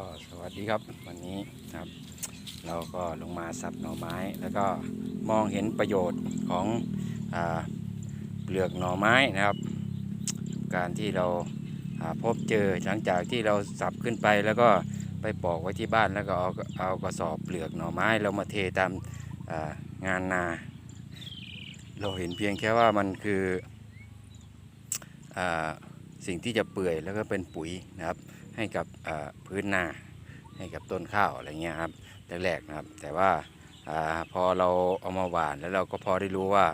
ก็สวัสดีครับวันนี้ครับ เราก็ลงมาสับหน่อไม้ แล้วก็มองเห็นประโยชน์ของอเปลือกหน่อไม้นะครับ การที่เราาพบเจอหลังจากที่เราสับขึ้นไป แล้วก็ไปปอกไว้ที่บ้านแล้วก็เอาเอากระสอบเปลือกหน่อไม้ เรามาเทตามางานนา เราเห็นเพียงแค่ว่ามันคืออสิ่งที่จะเปื่อยแล้วก็เป็นปุ๋ยนะครับ ให้กับพื้นนาให้กับต้นข้าวอะไรเงี้ยครับแรกๆนะครับ แต่ว่าอพอเราเอามาหวานแล้วเราก็พอได้รู้ว่า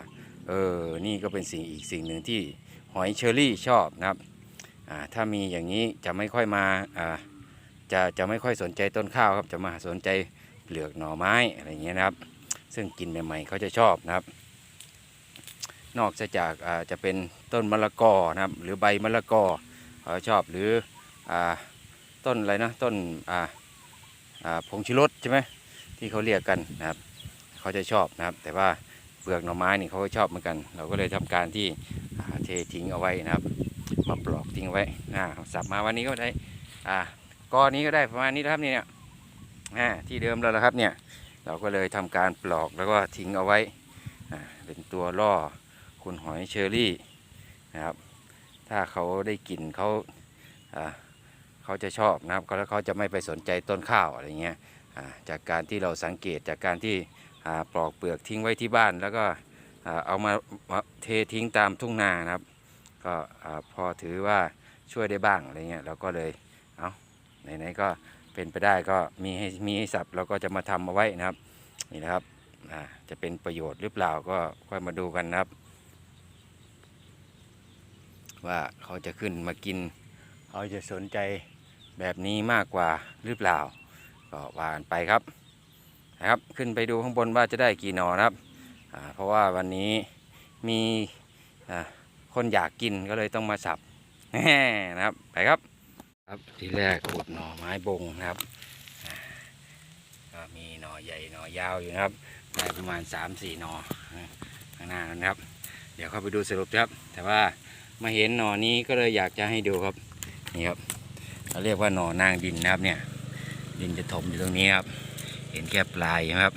เออนี่ก็เป็นสิ่งอีกสิ่งหนึ่งที่หอยเชอรี่ชอบนะครับถ้ามีอย่างนี้จะไม่ค่อยมาจะจะไม่ค่อยสนใจต้นข้าวครับจะมาสนใจเปลือกหน่อไม้อะไรเงี้ยนะครับ ซึ่งกินใหม่ๆเขาจะชอบนะครับ นอกจากจะเป็นต้นมะละกอนะครับ หรือใบมะละกอเขาชอบหรืออ ต้นอะไรนะต้นอ่าอ่าผงชูรสใช่ไหมที่เขาเรียกกันนะครับเขาจะชอบนะครับ แต่ว่าเปลือกหน่อไม้นี่เขาก็ชอบเหมือนกัน เราก็เลยทำการที่เททิ้งเอาไว้นะครับมาปลอกทิ้งไว้นะสับมาวันนี้ก็ได้อ่ากอนนี้ก็ได้ประมาณนี้นะครับเนี่ยอ่าที่เดิมแล้วนะครับเนี่ยเราก็เลยทำการปลอกแล้วก็ทิ้งเอาไว้เป็นตัวล่อคุณหอยเชอรี่นะครับ ถ้าเขาได้กลิ่นเขาอ่า เขาจะชอบนะครับแล้วเขาจะไม่ไปสนใจต้นข้าวอะไรเงี้ยจากการที่เราสังเกตจากการที่ปลอกเปลือกทิ้งไว้ที่บ้าน แล้วก็เอามาเททิ้งตามทุ่งนานะครับ ก็พอถือว่าช่วยได้บ้างอะไรเงี้ยเราก็เลยเอาไหนๆก็เป็นไปได้ก็มีให้มีให้สับเราก็จะมาทำเอาไว้นะครับนี่นะครับจะเป็นประโยชน์หรือเปล่าก็ค่อยมาดูกันนะครับ ว่าเขาจะขึ้นมากิน เขาจะสนใจ แบบนี้มากกว่าหรือเปล่า ก็ว่ากันไปครับนะครับ ขึ้นไปดูข้างบนว่าจะได้กี่หนอนะครับเพราะว่าวันนี้มีคนอยากกินก็เลยต้องมาสับนะครับไปครับ ครับทีแรกขุดหน่อไม้บงนะครับก็มีหน่อใหญ่หน่อยาวอยู่นะครับได้ประมาณ 3-4หน่อข้างหน้านั้นนะครับ เดี๋ยวเข้าไปดูสรุปครับ แต่ว่ามาเห็นหน่อนี้ก็เลยอยากจะให้ดูครับนี่ครับ เขาเรียกว่าหน่อนางดินนะครับเนี่ย ดินจะถมอยู่ตรงนี้ครับ เห็นแค่ปลายนะครับ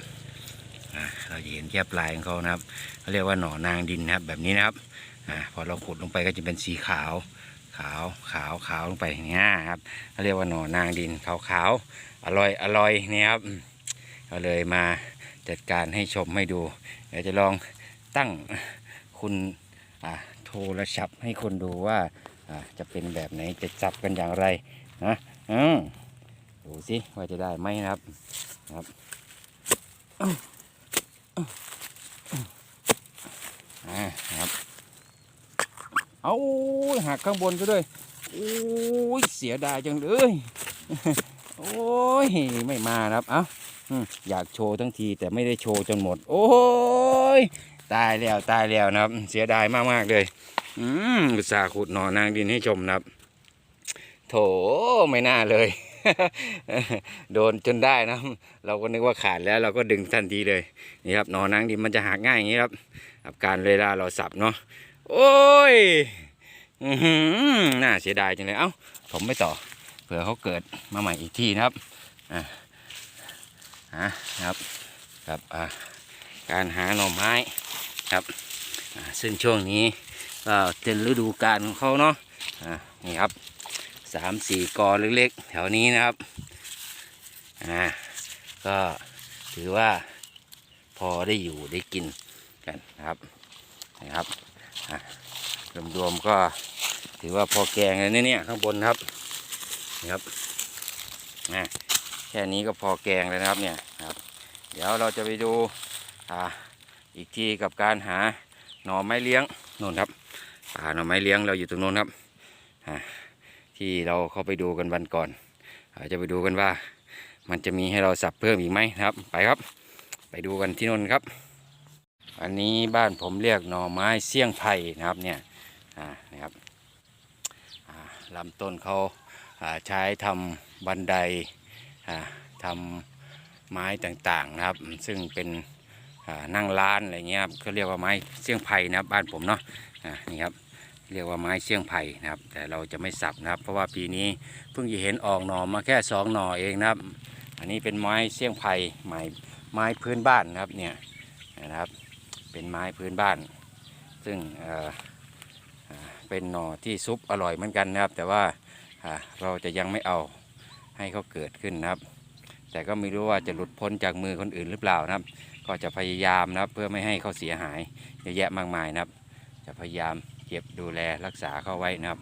เราจะเห็นแค่ปลายของเขานะครับเขาเรียกว่าหน่อนางดินนะครับ แบบนี้นะครับอพอเราขุดลงไปก็จะเป็นสีขาว ขาวขาวขาวลงไปอย่างนี้ครับเขาเรียกว่าหน่อนางดินขาวขาวอร่อยอร่อยนี่ครับอืมก็เลยมาจัดการให้ชมให้ดูเดี๋ยวจะลองตั้งคุณโทรศัพท์ให้คนดูว่าจะเป็นแบบไหนจะจับกันอย่างไร นะอืมดูสิว่าจะได้ไหมนะครับครับอ่านะครับ เอาหักข้างบนก็ด้วยโอ้ยเสียดายจังเลยโอ้ยไม่มาครับเอ้าอืมอยากโชว์ทั้งทีแต่ไม่ได้โชว์จนหมด โอ้ยตายแล้วตายแล้วนะครับ เสียดายมากๆเลย อืมอุตส่าห์ขุดหนอนางดินให้ชมนะครับ โถไม่น่าเลย โดนจนได้นะ เราก็นึกว่าขาดแล้วเราก็ดึงทันทีเลยนี่ครับหนอนางดินมันจะหักง่ายอย่างนี้ครับกับการเวลาเราสับเนาะโอ้ยอน่าเสียดายจังเลยเอ้าผมไม่ต่อเผื่อเขาเกิดมาใหม่อีกทีนะครับอ่าอะครับครับอ่าการหาหน่อไม้ครับซึ่งช่วงนี้ก็เป็นฤดูกาลของเขาเนาะอ่านี่ครับ สามสี่กอเล็กๆ แถวนี้นะครับ อ่า ก็ถือว่าพอได้อยู่ได้กินกันนะครับนะครับอ่ารวมๆก็ถือว่าพอแกงเลยนะเนี่ยข้างบนครับนี่ครับอ่าแค่นี้ก็พอแกงเลยนะครับเนี่ยครับ เดี๋ยวเราจะไปดูอ่าอีกทีกับการหาหน่อไม้เลี้ยงนู่นครับป่าหน่อไม้เลี้ยงเราอยู่ตรงโน้นครับอ่า ที่เราเข้าไปดูกันวันก่อนอาจะไปดูกันว่า มันจะมีให้เราสับเพิ่มอีกไหมครับ ไปครับ ไปดูกันที่โน้นครับ อันนี้บ้านผมเรียกหน่อไม้เสี่ยงไผ่นะครับเนี่ยนะครับลำต้นเขาาใช้ทำบันไดอ่าทำไม้ต่างๆนะครับ ซึ่งเป็นนั่งร้านอะไรเงี้ยครับเขาเรียกว่าไม้เสี่ยงไผ่นะครับบ้านผมเนาะนี่ครับ เรียกว่าไม้เชี่ยงไผ่นะครับ แต่เราจะไม่สับนะครับ เพราะว่าปีนี้เพิ่งจะเห็นออกหน่อมาแค่สองหน่อเองนะครับ อันนี้เป็นไม้เชี่ยงไผ่ไม้ไม้พื้นบ้านนะครับเนี่ยนะครับ เป็นไม้พื้นบ้าน ซึ่งเเป็นหน่อที่ซุปอร่อยเหมือนกันนะครับ แต่ว่าเราจะยังไม่เอาให้เขาเกิดขึ้นนะครับ แต่ก็ไม่รู้ว่าจะหลุดพ้นจากมือคนอื่นหรือเปล่านะครับ ก็จะพยายามนะครับเพื่อไม่ให้เขาเสียหายเยอะแยะมากมายนะครับ จะพยายาม เก็บดูแลรักษาเขาไว้นะครับ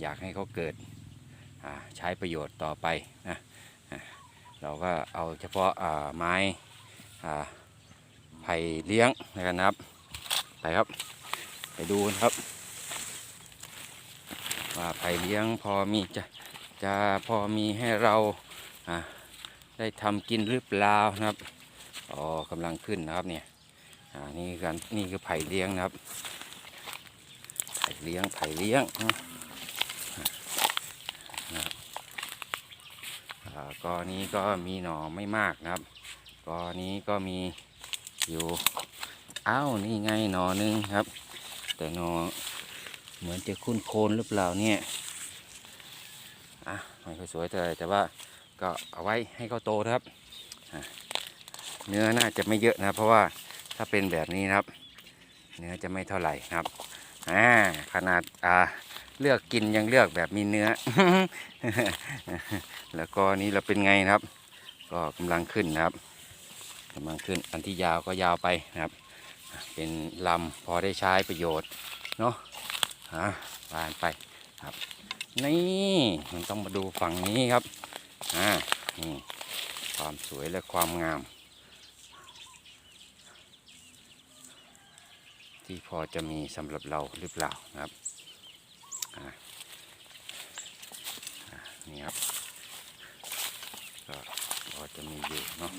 อยากให้เขาเกิดใช้ประโยชน์ต่อไปนะเราก็เอาเฉพาะาไม้ไผ่เลี้ยงนะครับไปครับไปดูนะครับ ว่าไผ่เลี้ยงพอมีจะจะพอมีให้เราได้ทำกินหรือเปล่านะครับอ๋อกำลังขึ้นนะครับเนี่ยนี่กันนี่คือไผ่เลี้ยงนะครับ ผ่เลี้ยงไผ่เลี้ยงนะครับอ่ากอนี้ก็มีหน่อไม่มากนะครับกอนี้ก็มีอยู่อ้าวนี่ไงหน่อหนึงครับ แต่หน่อเหมือนจะคุ้นโคนหรือเปล่าเนี่ยอะไม่ค่อยสวยเท่าไหร่แต่ว่าก็เอาไว้ให้เขาโตครับ เนื้อน่าจะไม่เยอะนะ เพราะว่าถ้าเป็นแบบนี้นะครับ เนื้อจะไม่เท่าไหร่นะครับ อ่าขนาดอ่าเลือกกินยังเลือกแบบมีเนื้อ แล้วก็นี้เราเป็นไงครับ ก็กำลังขึ้นนะครับกำลังขึ้นอันที่ยาวก็ยาวไปนะครับ เป็นลำพอได้ใช้ประโยชน์เนาะอ่าบานไปครับ นี่มันต้องมาดูฝั่งนี้ครับอ่านี่ความสวยและความงาม ที่พอจะมีสำหรับเราหรือเปล่านะครับนี่ครับก็พอจะมีอยู่เนาะ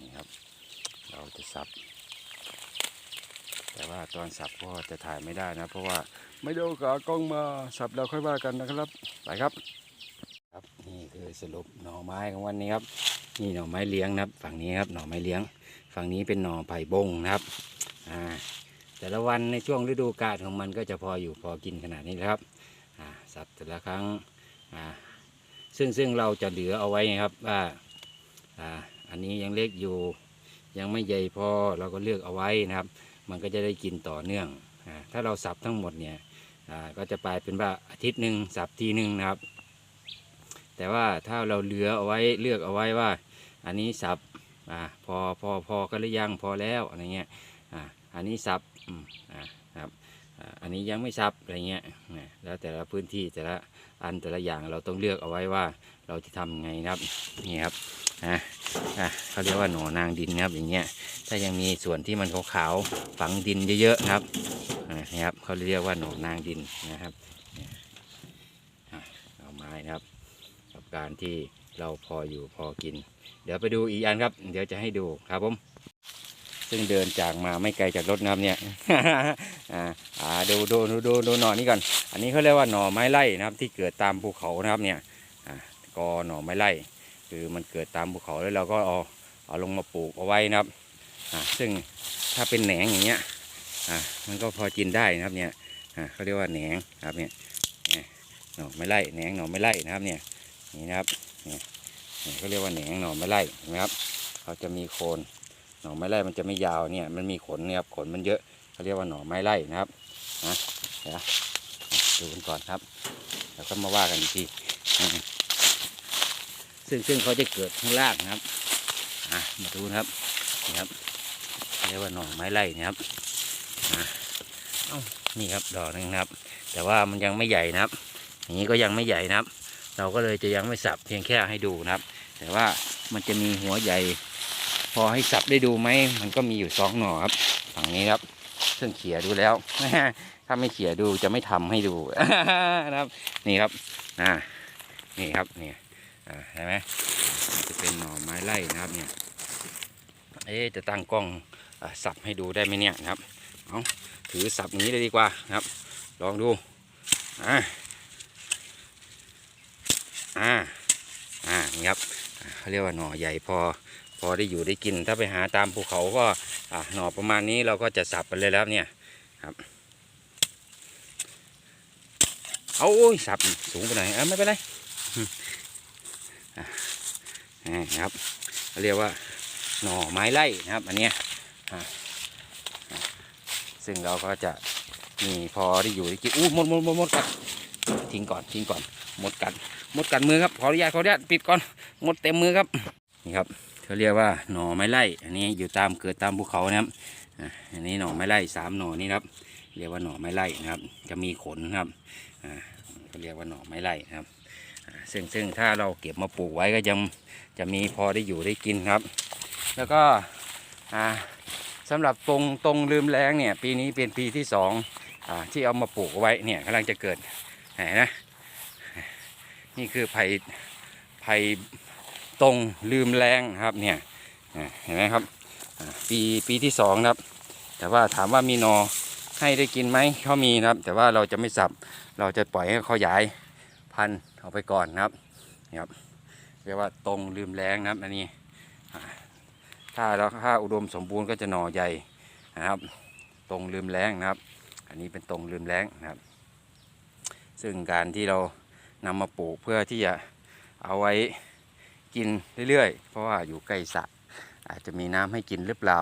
นี่ครับ เราจะสับ แตอนสับก็จะถ่ายไม่ได้นะ เพราะว่าไม่ได้เอาขากล้องมาสับเราค่อยว่ากันนะครับไปครับ ครับนี่คือสรุปหน่อไม้ของวันนี้ครับนี่หน่อไม้เลี้ยงนะครับ ฝั่งนี้ครับหน่อไม้เลี้ยง ฝั่งนี้เป็นหน่อไผ่บงนะครับอ่าแต่ละวันในช่วงฤดูกาลของมันก็จะพออยู่พอกินขนาดนี้นะครับอ่าสับแต่ละครั้งอ่าซึ่งซึ่งเราจะเหลือเอาไว้นะครับว่าอ่าอันนี้ยังเล็กอยู่ยังไม่ใหญ่พอเราก็เลือกเอาไว้นะครับ มันก็จะได้กินต่อเนื่องอถ้าเราสับทั้งหมดเนี่ยก็จะกลายเป็นว่าอาทิตย์หนึ่งสับทีหนึ่งนะครับ แต่ว่าถ้าเราเหลือเอาไว้เลือกเอาไว้ว่า อันนี้สับอพอพอพอกันหรือยังพอแล้วอะไรเงี้ยออันนี้สับอ่าครับอันนี้ยังไม่สับอะไรเงี้ยแล้วแต่ละพื้นที่แต่ละอันแต่ละอย่างเราต้องเลือกเอาไว้ว่าเราจะทำไงนะครับนี่ครับ อ่าอ่าเขาเรียกว่าหนอนางดินครับอย่างเงี้ยถ้ายังมีส่วนที่มันขาวๆฝังดินเยอะๆครับนี่ครับเขาเรียกว่าหนอนนางดินนะครับเอาไม้นะครับ กับการที่เราพออยู่พอกิน เดี๋ยวไปดูอีกอันครับ เดี๋ยวจะให้ดูครับผมซึ่งเดินจากมาไม่ไกลจากรถนะครับเนี่ยอ่าอ่าดูดูดูดูดูหน่อนี้ก่อน อันนี้เขาเรียกว่าหน่อไม้ไร่นะครับ ที่เกิดตามภูเขานะครับเนี่ยอ่ากอหน่อไม้ไร่ คือมันเกิดตามภูเขาแล้วเราก็เอาเอาลงมาปลูกเอาไว้นะครับอ่าซึ่งถ้าเป็นแหนงอย่างเงี้ยอ่ามันก็พอกินได้นะครับเนี่ยอ่าเขาเรียกว่าแหนงครับเนี่ยเนี่ยหน่อไม้ไร่แหนงหน่อไม้ไร่นะครับเนี่ยนี่นะครับเนี่ยเนี่ยเขาเรียกว่าแหนงหน่อไม้ไร่เห็นะครับเขาจะมีโคนหน่อไม้ไร่มันจะไม่ยาวเนี่ยมันมีขนนี่ยครับขนมันเยอะเขาเรียกว่าหน่อไม้ไร่นะครับนะเดี๋ยวดูกันก่อนครับ แล้วก็มาว่ากันอีกที ซึ่งซึ่งเขาจะเกิดข้างล่างนะครับอะมาดูนะครับนี่ครับเรียกว่าหน่อไม้ไร่นะครับอ่าเอ้านี่ครับดอกนึงนะครับ แต่ว่ามันยังไม่ใหญ่นะครับอย่างนี้ก็ยังไม่ใหญ่นะครับ เราก็เลยจะยังไม่สับเพียงแค่ให้ดูนะครับ แต่ว่ามันจะมีหัวใหญ่ พอให้สับได้ดูไหมมันก็มีอยู่สองหน่อครับฝั่งนี้ครับซึ่งเขี่ยดูแล้วถ้าไม่เขี่ยดูจะไม่ทำให้ดูนะครับ นี่ครับอ่านี่ครับนี่ อ่าเห็นไหมจะเป็นหน่อไม้ไร่นะครับเนี่ยเอ๊จะตั้งกล้องอสับให้ดูได้ไหมเนี่ยนะครับเอาถือสับนี้เลยดีกว่านะครับ ลองดูอ่าอ่าอ่านี่ครับเขาเรียกว่าหน่อใหญ่พอพอได้อยู่ได้กิน ถ้าไปหาตามภูเขาก็หน่อประมาณนี้เราก็จะสับไปเลยแล้วเนี่ยครับเอาโอ้ยสับสูงไปหน่อยอะไม่เป็นไร อืมอะนี่ครับเขาเรียกว่าหน่อไม้ไล่นะครับ อันเนี้ยซึ่งเราก็จะมีพอได้อยู่ได้กินอู้หมดหมดหมดหมดกัดทิ้งก่อนทิ้งก่อนหมดกัดหมดกัดมือครับขออนุญาตขออนุญาตปิดก่อนหมดเต็มมือครับนี่ครับเขาเรียกว่าหน่อไม้ไล่อันนี้อยู่ตามเกิดตามภูเขานะครับอันนี้หน่อไม้ไล่สามหน่อนี่ครับ เรียกว่าหน่อไม้ไล่นะครับ จะมีขนครับอ่าเรียกว่าหน่อไม้ไล่นะครับ ซึ่งซึ่งถ้าเราเก็บมาปลูกไว้ก็ยังจะมีพอได้อยู่ได้กินครับ แล้วก็อ่าสำหรับตรงตรงลืมแรงเนี่ยปีนี้เป็นปีที่สองอที่เอามาปลูกไว้เนี่ยกำลังจะเกิดเห็นนะนี่คือไผ่ไผ่ตรงลืมแรงครับเนี่ยเห็นไหมครับปีปีที่สองครับ แต่ว่าถามว่ามีนอให้ได้กินไหมเขามีครับ แต่ว่าเราจะไม่สับเราจะปล่อยให้เขาย้าย พันออกไปก่อนนะครับนี่ครับเรียกว่าตรงลืมแรงนะครับอันนี้ถ้าเราถ้าอุดมสมบูรณ์ก็จะหน่อใหญ่นะครับ ตรงลืมแรงนะครับ อันนี้เป็นตรงลืมแรงนะครับ ซึ่งการที่เรานำมาปลูกเพื่อที่จะเอาไว้กินเรื่อยๆ เพราะว่าอยู่ใกล้สระอาจจะมีน้ำให้กินหรือเปล่า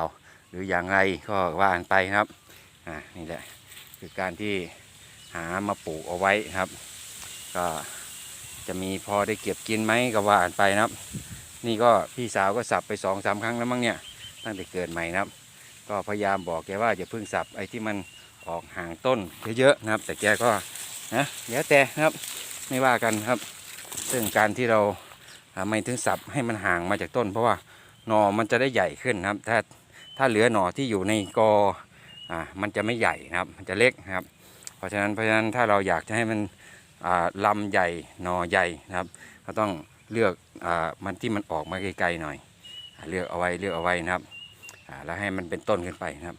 หรืออย่างไรก็ว่ากันไปครับอ่านี่แหละคือการที่หามาปลูกเอาไว้ครับ ก็จะมีพอได้เก็บกินไหมก็ว่ากันไปนะครับ นี่ก็พี่สาวก็สับไปสองสามครั้งแล้วมั้งเนี่ยตั้งแต่เกิดใหม่นะครับ ก็พยายามบอกแกว่าอย่าเพิ่งสับไอ้ที่มันออกห่างต้นเยอะๆนะครับ แต่แกก็นะแล้วแต่นะครับไม่ว่ากันครับ ซึ่งการที่เราไม่ถึงสับให้มันห่างมาจากต้น เพราะว่าหนอมันจะได้ใหญ่ขึ้นนะครับ ถ้าถ้าเหลือหน่อที่อยู่ในกออ่ามันจะไม่ใหญ่นะครับ มันจะเล็กนะครับ เพราะฉะนั้นเพราะฉะนั้นถ้าเราอยากจะให้มัน ลำใหญ่หนอใหญ่นะครับ ก็ต้องเลือกอมันที่มันออกมาไกลๆหน่อยอเลือกเอาไว้เลือกเอาไว้นะครับแล้วให้มันเป็นต้นขึ้นไปนะครับ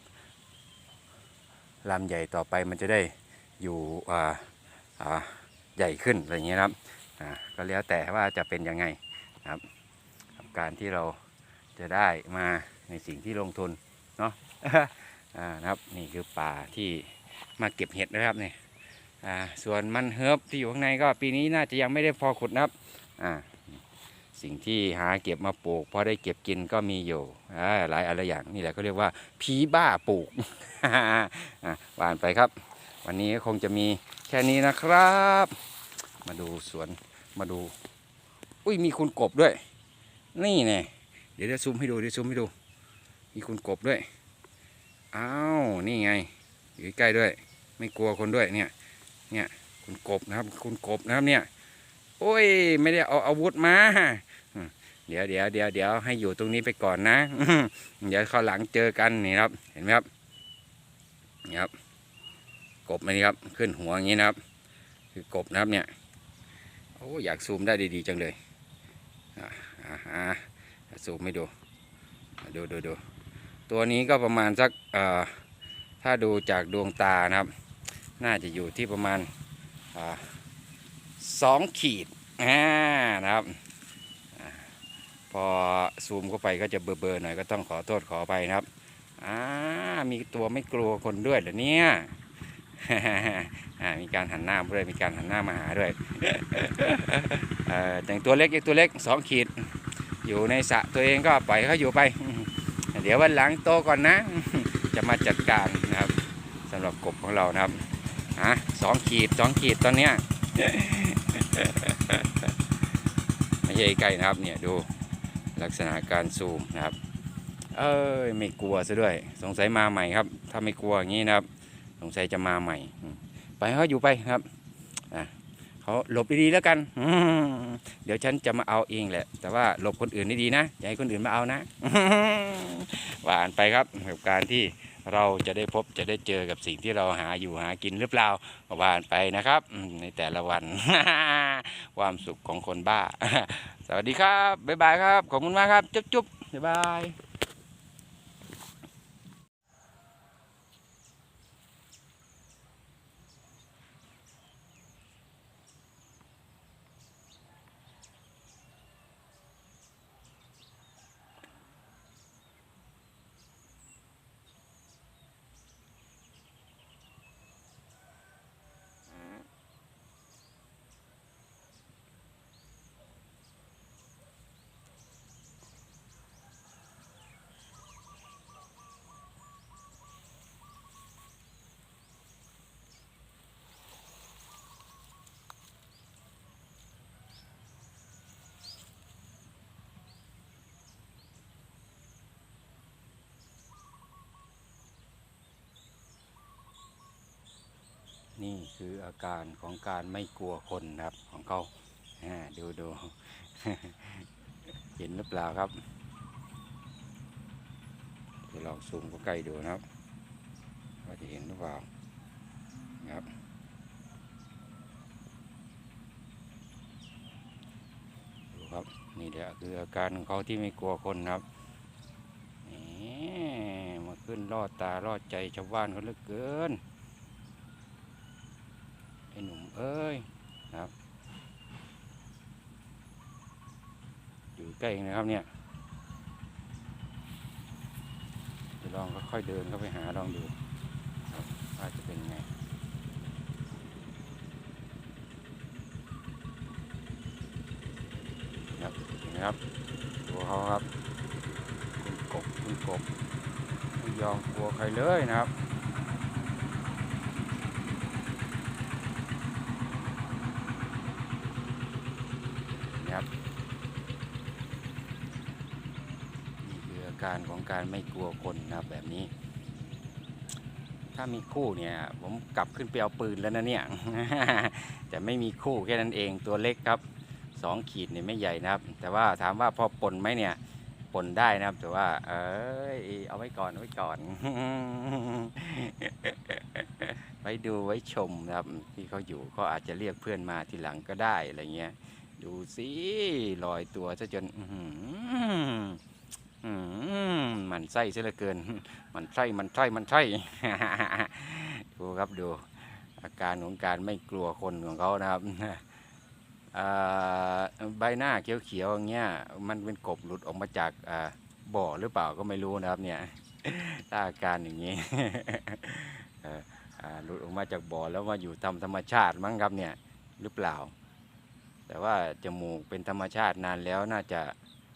ลำใหญ่ต่อไปมันจะได้อยู่ใหญ่ขึ้นอะไรเงี้ยครับก็แล้วแต่ว่าจะเป็นยังไงนะครับ การที่เราจะได้มาในสิ่งที่ลงทุนเนาะนะครับนี่คือป่าที่มาเก็บเห็ดนะครับเนี่ย อ่าส่วนมันเฮิร์บที่อยู่ข้างในก็ปีนี้น่าจะยังไม่ได้พอขุดนะครับอ่าสิ่งที่หาเก็บมาปลูกพอได้เก็บกินก็มีอยู่อ่าหลายอะไรอย่างนี่แหละก็เรียกว่าผีบ้าปลูกอ่าหวานไปครับ วันนี้คงจะมีแค่นี้นะครับ มาดูสวนมาดู อุ้ยมีคุณกบด้วย นี่ไงเดี๋ยวจะซูมให้ดูเดี๋ยวซูมให้ดู มีคุณกบด้วยอ้าวนี่ไงอยู่ใกล้ด้วย ไม่กลัวคนด้วยเนี่ย เนี่ยคุณกบนะครับคุณกบนะครับเนี่ย โอ้ย ไม่ได้เอาอาวุธมาเดี๋ยวเดี๋ยวเดี๋ยวเดี๋ยวให้อยู่ตรงนี้ไปก่อนนะเดี๋ยวข้าหลังเจอกันนี่ครับ เห็นไหมครับนี่ครับ กบนนี้ครับขึ้นหัวอย่างนี้นะครับ คือกบนะครับเนี่ยโอ้อยากซูมได้ดีๆจังเลยอ่าซูมให้ดูดูดูดูตัวนี้ก็ประมาณสักเอ่อถ้าดูจากดวงตานะครับ น่าจะอยู่ที่ประมาณสองขีดนะครับอพอซูมเข้าไปก็จะเบลอๆหน่อยก็ต้องขอโทษขอไปนะครับอ่ามีตัวไม่กลัวคนด้วยเหรอเนี่ยมีการหันหน้าด้วยมีการหันหน้ามาหาด้วยแต่งตัวเล็กอีกตัวเล็กสองขีด อยู่ในสระตัวเองก็ปล่อยเขาอยู่ไป เดี๋ยววันหลังโตก่อนนะ จะมาจัดการนะครับสำหรับกบของเรานะครับ ฮะสองขีดสองขีดตอนเนี้ยไม่ใช่ใกล้นะครับเนี่ยดูลักษณะการซูมนะครับ เอ้ยไม่กลัวซะด้วย สงสัยมาใหม่ครับ ถ้าไม่กลัวอย่างนี้นะครับ สงสัยจะมาใหม่ ไปเขาอยู่ไปครับอะเขาหลบดีๆแล้วกันเดี๋ยวฉันจะมาเอาเองแหละ แต่ว่าหลบคนอื่นดีๆนะอย่าให้คนอื่นมาเอานะหวานไปครับกับการที่ เราจะได้พบจะได้เจอกับสิ่งที่เราหาอยู่หากินหรือเปล่าก็หวานไปนะครับ ในแต่ละวัน ความสุขของคนบ้า สวัสดีครับ บ๊ายบายครับ ขอบคุณมากครับ จุ๊บจุ๊บบ๊ายบาย นี่คืออาการของการไม่กลัวคนครับของเขาดูดูเห็นหรือเปล่าครับเดี๋ยวลองซูมใกล้ดูนะครับว่าจะเห็นหรือเปล่าครับ ดูครับนี่แหละคืออาการของเขาที่ไม่กลัวคนครับนี่มาขึ้นลอดตาลอดใจชาวบ้านเขาเหลือเกิน เอ้ยนะครับ อยู่ใกล้เองนะครับเนี่ยเดี๋ยวลองค่อยๆเดินเข้าไปหาลองดูครับว่าจะเป็นไงครับเห็นไหมครับตัวเขาครับคุณกบคุณกบไม่ยอมกลัวใครเลยนะครับนี่คืออา การไม่กลัวคนนะครับแบบนี้ ถ้ามีคู่เนี่ย ผมกลับขึ้นไปเอาปืนแล้วนะเนี่ย แต่ไม่มีคู่แค่นั้นเองตัวเล็กครับสองขีดเนี่ยไม่ใหญ่นะครับ แต่ว่าถามว่าพอปนไหมเนี่ยปนได้นะครับ แต่ว่า เอ้ยเอาไว้ก่อนเอาไว้ก่อน ไว้ดูไว้ชมนะครับที่เขาอยู่เขาอาจจะเรียกเพื่อนมาทีหลังก็ได้อะไรเงี้ย ดูสิลอยตัวซะจนอื มันไส้ซะเหลือเกิน มันไส้มันไส้มันไส้ดูครับดู อาการของการไม่กลัวคนของเขานะครับใบหน้าเขียวๆอย่างเงี้ยมันเป็นกบหลุดออกมาจากบ่อหรือเปล่าก็ไม่รู้นะครับเนี่ยถ้าอาการอย่างนี้หลุดออกมาจากบ่อแล้วมาอยู่ตามธรรมชาติมั้งครับเนี่ยหรือเปล่า แต่ว่าจมูกเป็นธรรมชาตินานแล้วน่าจะ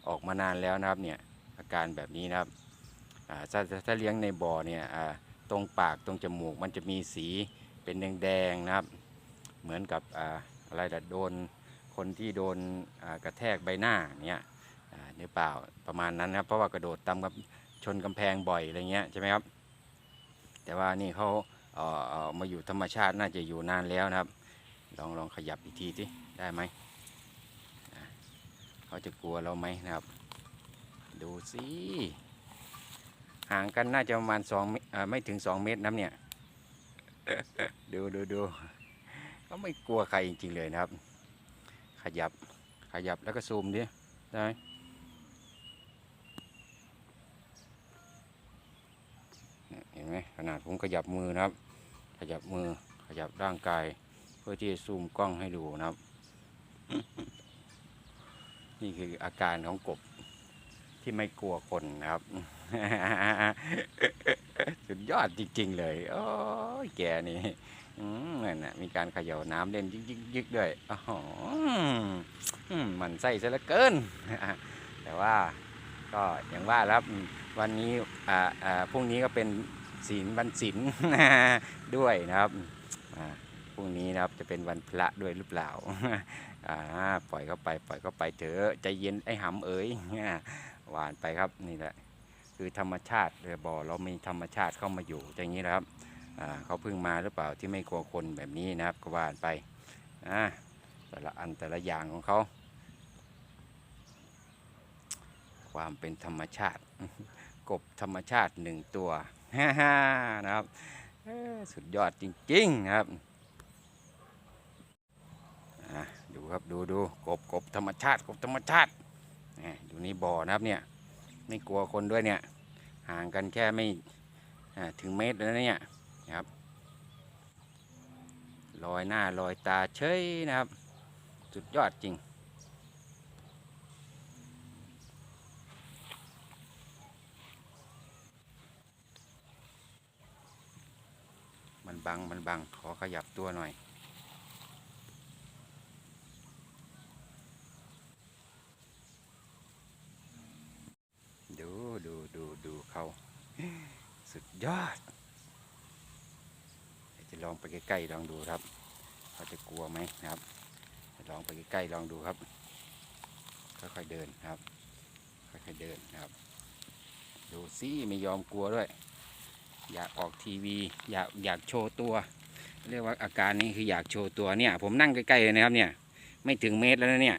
ออกมานานแล้วนะครับเนี่ย อาการแบบนี้นะครับถ้าถ้าเลี้ยงในบ่อเนี่ยตรงปากตรงจมูกมันจะมีสีเป็นแดงๆนะครับ เหมือนกับออะไรแต่โดนคนที่โดนกระแทกใบหน้าเนี่ยหรือเปล่าประมาณนั้นนะครับ เพราะว่ากระโดดตามกับชนกำแพงบ่อยอะไรเงี้ยใช่ไหมครับ แต่ว่านี่เขาเออเออมาอยู่ธรรมชาติน่าจะอยู่นานแล้วนะครับ ลองลองขยับอีกทีสิได้ไหมเขาจะกลัวเราไหมนะครับ ดูสิห่างกันน่าจะประมาณสองไม่ถึงสองเมตรน้ำเนี่ยดูดูดูเขาไม่กลัวใครจริงๆเลยนะครับ ขยับขยับแล้วก็ซูมดิได้ไหมเนี่ยเห็นไหมขนาดผมขยับมือนะครับ ขยับมือขยับร่างกาย เพื่อที่จะซูมกล้องให้ดูนะครับ นี่คืออาการของกบ ที่ไม่กลัวคนนะครับ สุดยอดจริง ๆ เลย โอ้ยแกนี่นั่นน่ะมีการเขย่าน้ำเล่นยิกยิกยิกด้วยอ๋อมันไส้ซะเหลือเกิน แต่ว่าก็อย่างว่าแล้วครับวันนี้อ่าอ่าพรุ่งนี้ก็เป็นศีลวันศีลด้วยนะครับอ่าพรุ่งนี้นะครับจะเป็นวันพระด้วยหรือเปล่าอ่าปล่อยเข้าไปปล่อยเข้าไปเถอะใจเย็นไอ้หำเอ๋ย หวานไปครับนี่แหละ คือธรรมชาติเรือบ่อเรามีธรรมชาติเข้ามาอยู่อย่างนี้นะครับเขาเพิ่งมาหรือเปล่าที่ไม่กลัวคนแบบนี้นะครับก็หวานไปแต่ละอันแต่ละอย่างของเขาความเป็นธรรมชาติ กบธรรมชาติหนึ่งตัวนะครับสุดยอดจริงๆนะครับดูครับดูดูกบกบธรรมชาติกบธรรมชาติ นี่ดูนี่บ่อนะครับเนี่ยไม่กลัวคนด้วยเนี่ยห่างกันแค่ไม่ถึงเมตรแล้วเนี่ยนะครับลอยหน้าลอยตาเฉยนะครับ สุดยอดจริง มันบังมันบังขอขยับตัวหน่อย ดูดูดูเขาสุดยอด จะลองไปใกล้ๆลองดูครับเขาจะกลัวไหมนะครับลองไปใกล้ๆลองดูครับค่อยๆเดินครับค่อยๆเดินนะครับ ดูสิไม่ยอมกลัวด้วย อยากออกทีวีอยากอยากโชว์ตัว เรียกว่าอาการนี้คืออยากโชว์ตัวเนี่ย ผมนั่งใกล้ๆเลยนะครับเนี่ย ไม่ถึงเมตรแล้วนะเนี่ย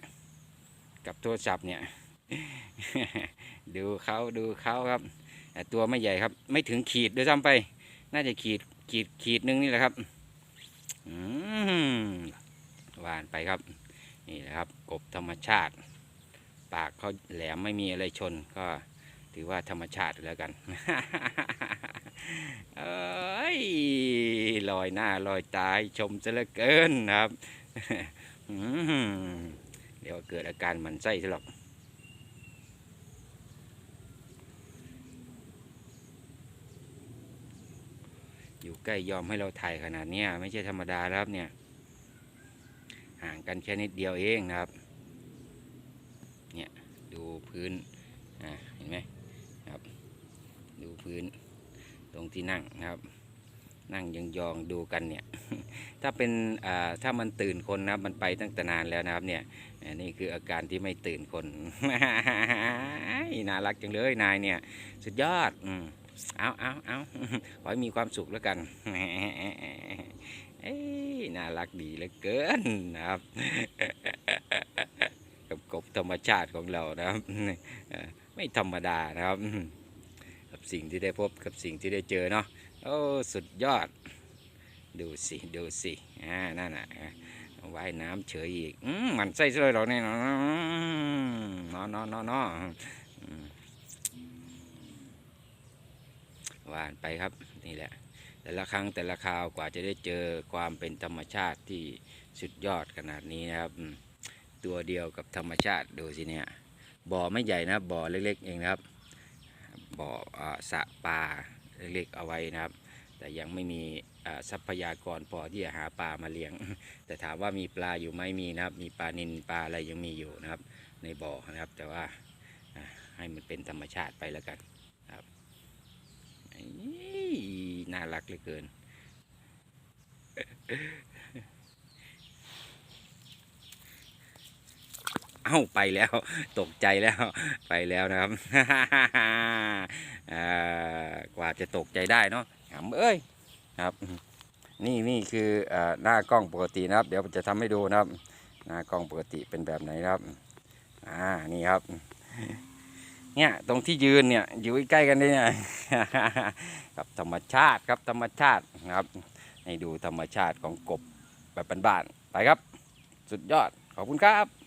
กับโทรศัพท์เนี่ย ดูเขาดูเขาครับตัวไม่ใหญ่ครับ ไม่ถึงขีดด้วยซ้ำไป น่าจะขีดขีดขีดนึงนี่แหละครับหวานไปครับ นี่แหละครับ กบธรรมชาติ ปากเขาแหลมไม่มีอะไรชน ก็ถือว่าธรรมชาติแล้วกันเอ้ยลอยหน้าลอยตาให้ชมซะเหลือเกินครับเดี๋ยวเกิดอาการมันไส้ซะหรอก อยู่ใกล้ยอมให้เราถ่ายขนาดนี้ไม่ใช่ธรรมดาแล้วครับเนี่ย ห่างกันแค่นิดเดียวเองนะครับ เนี่ยดูพื้นอ่าเห็นไหมครับ ดูพื้นตรงที่นั่งนะครับ นั่งยองๆดูกันเนี่ย ถ้าเป็นอ่าถ้ามันตื่นคนนะมันไปตั้งแต่นานแล้วนะครับเนี่ยนนี่คืออาการที่ไม่ตื่นคนน่ารักจังเลยนายเนี่ย สุดยอดอืม เอาเอาเอาขอให้มีความสุขแล้วกันเอ้น่ารักดีเหลือเกินนะครับ กับกบธรรมชาติของเรานะครับ ไม่ธรรมดานะครับ กับสิ่งที่ได้พบกับสิ่งที่ได้เจอเนาะโอ้สุดยอด ดูสิดูสิอ่านั่นน่ะว่ายน้ำเฉยอีกอมมันใส่เลยเราเนี่ยนาะเนาะเนาะเนนอืม ว่านไปครับนี่แหละ แต่ละครั้งแต่ละคราวกว่าจะได้เจอความเป็นธรรมชาติที่สุดยอดขนาดนี้นะครับ ตัวเดียวกับธรรมชาติดูสิเนี่ยบ่อไม่ใหญ่นะบ่อเล็กๆเองนะครับบ่อสระปลาเล็กๆเอาไว้นะครับ แต่ยังไม่มีทรัพยากรพอที่จะหาปลามาเลี้ยง แต่ถามว่ามีปลาอยู่ไหมมีนะครับ มีปลานินปลาอะไรยังมีอยู่นะครับ ในบ่อนะครับแต่ว่าให้มันเป็นธรรมชาติไปแล้วกันครับ น่ารักเหลือเกิน เอ้าไปแล้ว ตกใจแล้วไปแล้วนะครับกว่าจะตกใจได้เนาะหำเอ้ยครับ นี่นี่คือหน้ากล้องปกตินะครับ เดี๋ยวจะทำให้ดูนะครับ หน้ากล้องปกติเป็นแบบไหนครับ อ่านี่ครับ เนี่ยตรงที่ยืนเนี่ยอยู่ใกล้กันเลยเนี่ยกับธรรมชาติครับธรรมชาตินะครับ ให้ดูธรรมชาติของกบแบบบ้านๆไปครับ สุดยอดขอบคุณครับ